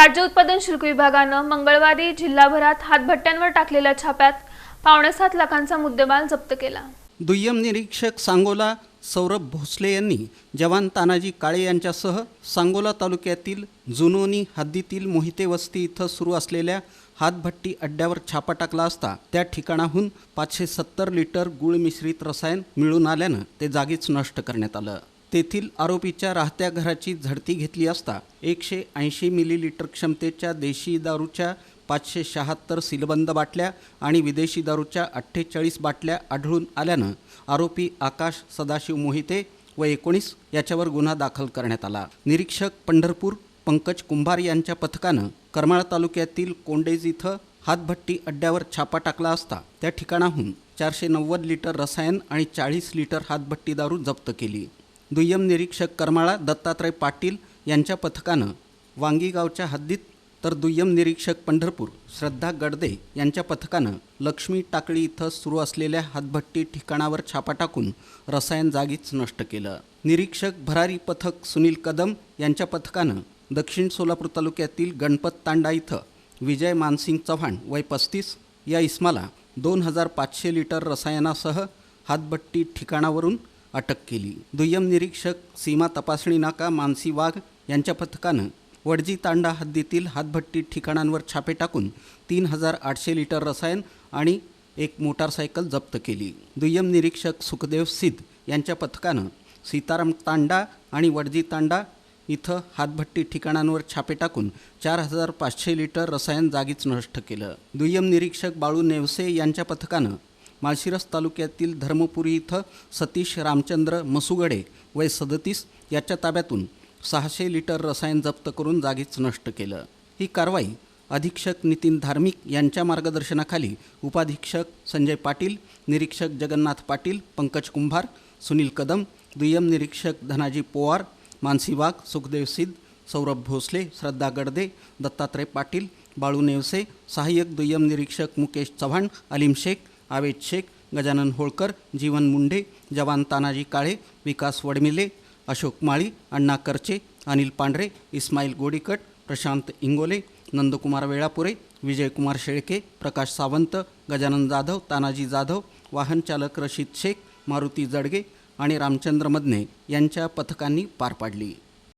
राज्य उत्पादन शुल्क विभागानं मंगळवारी जिल्हाभरात हातभट्ट्यांवर टाकलेल्या छाप्यात पावणेसात लाखांचा मुद्देमाल जप्त केला. दुय्यम निरीक्षक सांगोला सौरभ भोसले यांनी जवान तानाजी काळे यांच्यासह सांगोला तालुक्यातील जुनोनी हद्दीतील मोहिते वस्ती इथं सुरू असलेल्या हातभट्टी अड्ड्यावर छापा टाकला असता त्या ठिकाणाहून पाचशे सत्तर लिटर गुळ मिश्रित रसायन मिळून आल्यानं ते जागीच नष्ट करण्यात आलं. तेथील आरोपीच्या राहत्या घराची झडती घेतली असता एकशे ऐंशी मिलीलिटर क्षमतेच्या देशी दारूच्या पाचशे शहात्तर सीलबंद बाटल्या आणि विदेशी दारूच्या अठ्ठेचाळीस बाटल्या आढळून आल्यानं आरोपी आकाश सदाशिव मोहिते व एकोणीस याच्यावर गुन्हा दाखल करण्यात आला. निरीक्षक पंढरपूर पंकज कुंभार यांच्या पथकानं करमाळ तालुक्यातील कोंडेज इथं हातभट्टी अड्ड्यावर छापा टाकला असता त्या ठिकाणाहून चारशे नव्वद लिटर रसायन आणि चाळीस लिटर हातभट्टी दारू जप्त केली. दुय्यम निरीक्षक करमाळा दत्तात्रय पाटील यांच्या पथकानं वांगीगावच्या हद्दीत तर दुय्यम निरीक्षक पंढरपूर श्रद्धा गडदे यांच्या पथकानं लक्ष्मी टाकळी इथं सुरू असलेल्या हातभट्टी ठिकाणावर छापा टाकून रसायन जागीच नष्ट केलं. निरीक्षक भरारी पथक सुनील कदम यांच्या पथकानं दक्षिण सोलापूर तालुक्यातील गणपत तांडा इथं विजय मानसिंग चव्हाण वय पस्तीस या इस्माला दोन हजार पाचशे लिटर रसायनासह हातभट्टी ठिकाणावरून अटक केली. दुय्यम निरीक्षक सीमा तपासणी नाका मानसी वाघ यांच्या पथकानं वडजी तांडा हद्दीतील हातभट्टी ठिकाणांवर छापे टाकून तीन हजार आठशे लिटर रसायन आणि एक मोटारसायकल जप्त केली. दुय्यम निरीक्षक सुखदेव सिद्ध यांच्या पथकानं सीताराम तांडा आणि वडजी तांडा इथं हातभट्टी ठिकाणांवर छापे टाकून चार हजार पाचशे लिटर रसायन जागीच नष्ट केलं. दुय्यम निरीक्षक बाळू नेवसे यांच्या पथकानं माळशिरस तालुक्यातील धर्मपुरी इथं सतीश रामचंद्र मसुगडे वय सदतीस याच्या ताब्यातून सहाशे लिटर रसायन जप्त करून जागीच नष्ट केलं. ही कारवाई अधीक्षक नितीन धार्मिक यांच्या मार्गदर्शनाखाली उपाधीक्षक संजय पाटील निरीक्षक जगन्नाथ पाटील पंकज कुंभार सुनील कदम दुय्यम निरीक्षक धनाजी पोवार मानसी वाघ सुखदेव सिद्ध सौरभ भोसले श्रद्धा गडदे दत्तात्रय पाटील बाळू नेवसे सहाय्यक दुय्यम निरीक्षक मुकेश चव्हाण अलीम शेख आवेद शेख गजानन होळकर जीवन मुंडे जवान तानाजी काळे विकास वडमिले अशोक माळी अण्णा करचे अनिल पांढरे इस्माईल गोडीकट प्रशांत इंगोले नंदकुमार वेळापुरे विजयकुमार शेळके प्रकाश सावंत गजानन जाधव तानाजी जाधव वाहन चालक रशीद शेख मारुती जडगे आणि रामचंद्र मदने यांच्या पथकांनी पार पाडली.